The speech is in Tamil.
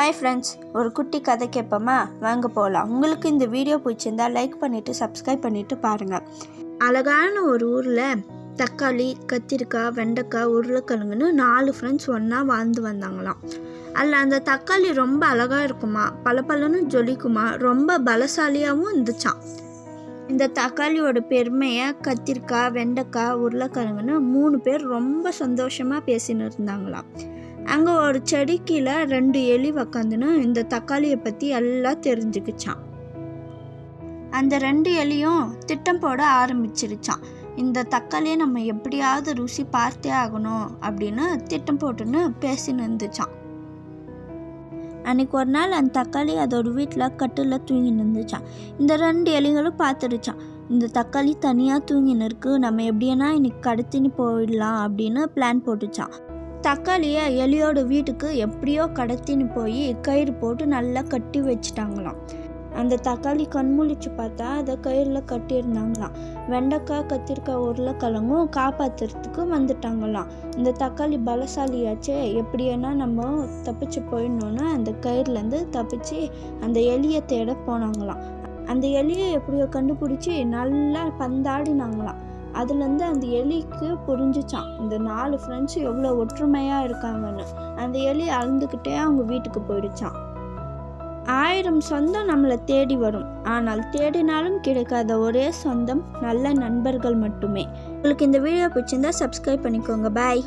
ஹாய் ஃப்ரெண்ட்ஸ் ஒரு குட்டி கதை கேட்போமா வாங்க போகலாம் உங்களுக்கு இந்த வீடியோ பிடிச்சிருந்தா லைக் பண்ணிவிட்டு சப்ஸ்கிரைப் பண்ணிவிட்டு பாருங்கள் அழகான ஒரு ஊரில் தக்காளி கத்திரிக்காய் வெண்டைக்காய் உருளைக்கிழங்குன்னு நாலு ஃப்ரெண்ட்ஸ் ஒன்றா வாழ்ந்து வந்தாங்களாம். அதில் அந்த தக்காளி ரொம்ப அழகாக இருக்குமா? பளபளன்னு ஜொலிக்குமா? ரொம்ப பலசாலியாகவும் இருந்துச்சான் இந்த தக்காளியோட பெருமையை கத்திரிக்காய் வெண்டைக்காய் உருளைக்கிழங்குன்னு மூணு பேர் ரொம்ப சந்தோஷமாக பேசின்னு இருந்தாங்களாம். அங்கே ஒரு செடி கீழே ரெண்டு எலி உக்காந்துன்னு இந்த தக்காளியை பற்றி எல்லாம் தெரிஞ்சுக்கிச்சான் அந்த ரெண்டு எலியும் திட்டம் போட ஆரம்பிச்சிருச்சான் இந்த தக்காளியை நம்ம எப்படியாவது ருசி பார்த்தே ஆகணும் அப்படின்னு திட்டம் போட்டுன்னு பேசின்னு இருந்துச்சான் அன்னைக்கு ஒரு நாள் அந்த தக்காளி அதோட வீட்டில் கட்டில் தூங்கின்னு இருந்துச்சான் இந்த ரெண்டு எலிகளும் பார்த்துருச்சான் இந்த தக்காளி தனியாக தூங்கின்னு நம்ம எப்படின்னா இன்னைக்கு கடத்தின்னு போயிடலாம் அப்படின்னு பிளான் போட்டுச்சான் தக்காளியை எலியோட வீட்டுக்கு எப்படியோ கடத்தின்னு போய் கயிறு போட்டு நல்லா கட்டி வச்சிட்டாங்களாம். அந்த தக்காளி கண்முழிச்சு பார்த்தா அதை கயிறில் கட்டியிருந்தாங்களாம். வெண்டைக்காய் கத்திரிக்காய் உருளைக்கிழங்கும் காப்பாற்றுறதுக்கு வந்துட்டாங்களாம். இந்த தக்காளி பலசாலியாச்சே எப்படின்னா நம்ம தப்பிச்சு போயிடணுன்னு அந்த கயிறுலேருந்து தப்பிச்சு அந்த எலியை தேட போனாங்களாம். அந்த எலியை எப்படியோ கண்டுபிடிச்சி நல்லா பந்தாடினாங்களாம். அதுலேருந்து அந்த எலிக்கு புரிஞ்சுச்சான் இந்த நாலு ஃப்ரெண்ட்ஸ் எவ்வளோ ஒற்றுமையாக இருக்காங்கன்னு. அந்த எலி அழுந்துக்கிட்டே அவங்க வீட்டுக்கு போயிடுச்சான் ஆயிரம் சொந்தம் நம்மளை தேடி வரும். ஆனால் தேடினாலும் கிடைக்காத ஒரே சொந்தம் நல்ல நண்பர்கள் மட்டுமே. உங்களுக்கு இந்த வீடியோ பிடிச்சிருந்தா சப்ஸ்கிரைப் பண்ணிக்கோங்க. பாய்